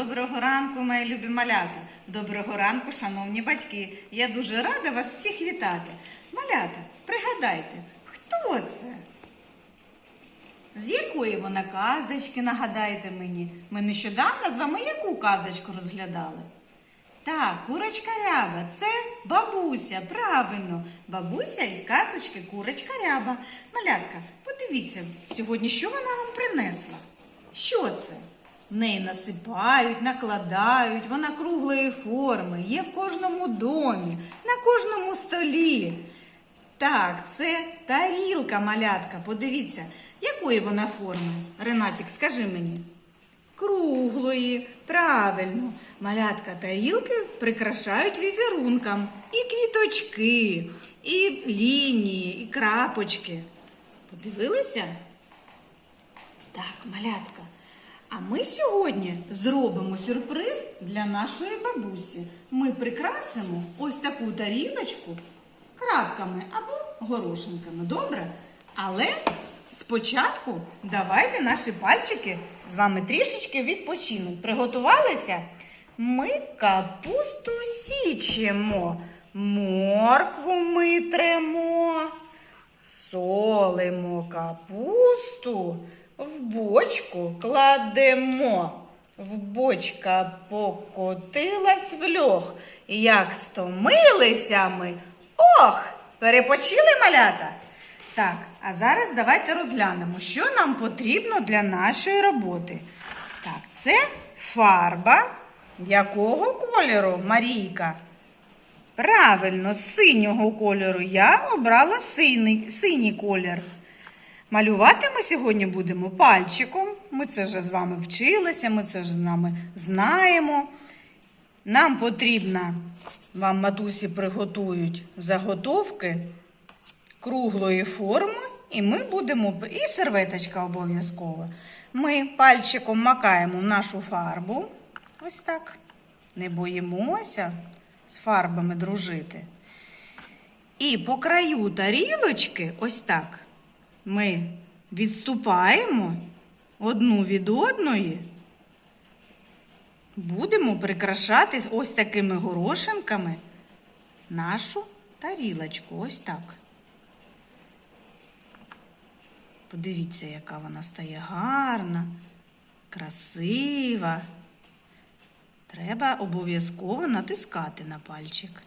Доброго ранку, мої любі малята. Доброго ранку, шановні батьки. Я дуже рада вас всіх вітати. Малята, пригадайте, хто це? З якої вона казочки, нагадайте мені. Ми нещодавно з вами яку казочку розглядали? Так, курочка ряба, це бабуся, правильно. Бабуся із казочки курочка ряба. Малятка, подивіться, сьогодні що вона нам принесла? Що це? В неї насипають, накладають, вона круглої форми, є в кожному домі, на кожному столі. Так, це тарілка малятка. Подивіться, якої вона форми? Ренатік, скажи мені. Круглої, правильно. Малятка тарілки прикрашають візерунком. І квіточки, і лінії, і крапочки. Подивилися? Так, малятка. А ми сьогодні зробимо сюрприз для нашої бабусі. Ми прикрасимо ось таку тарілочку крапками або горошинками. Добре? Але спочатку давайте наші пальчики з вами трішечки відпочинуть. Приготувалися? Ми капусту січемо, моркву ми тремо. Солимо капусту, в бочку кладемо. В бочка покотилась в льох. Як стомилися ми. Ох, перепочили малята. Так, а зараз давайте розглянемо, що нам потрібно для нашої роботи. Так, це фарба. Якого кольору, Марійка? Правильно, синього кольору. Я обрала синій, синій колір. Малювати ми сьогодні будемо пальчиком. Ми це вже з вами вчилися, ми це ж з нами знаємо. Нам потрібно, вам матусі приготують заготовки круглої форми, і ми будемо, і серветочка обов'язково. Ми пальчиком макаємо нашу фарбу. Ось так. Не боїмося з фарбами дружити. І по краю тарілочки, ось так, ми відступаємо одну від одної. Будемо прикрашати ось такими горошинками нашу тарілочку. Ось так. Подивіться, яка вона стає гарна, красива. Треба обов'язково натискати на пальчик.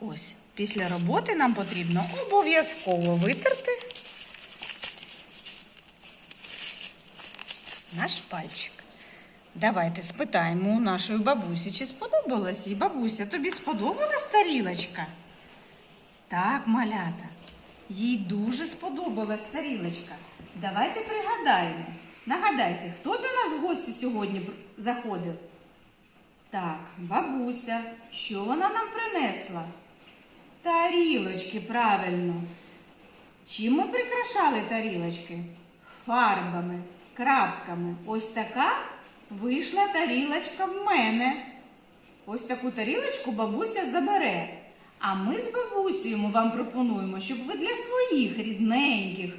Ось, після роботи нам потрібно обов'язково витерти наш пальчик. Давайте спитаємо у нашої бабусі, чи сподобалась їй. Бабуся, тобі сподобалась тарілочка? Так, малята. Їй дуже сподобалась тарілочка. Давайте пригадаємо. Нагадайте, хто до нас в гості сьогодні заходив? Так, бабуся, що вона нам принесла? Тарілочки, правильно. Чим ми прикрашали тарілочки? Фарбами, крапками. Ось така вийшла тарілочка в мене. Ось таку тарілочку бабуся забере. А ми з бабусею вам пропонуємо, щоб ви для своїх рідненьких,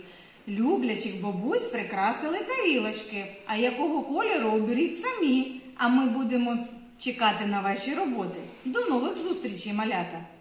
люблячих бабусь прикрасили тарілочки. А якого кольору оберіть самі. А ми будемо чекати на ваші роботи. До нових зустрічей, малята!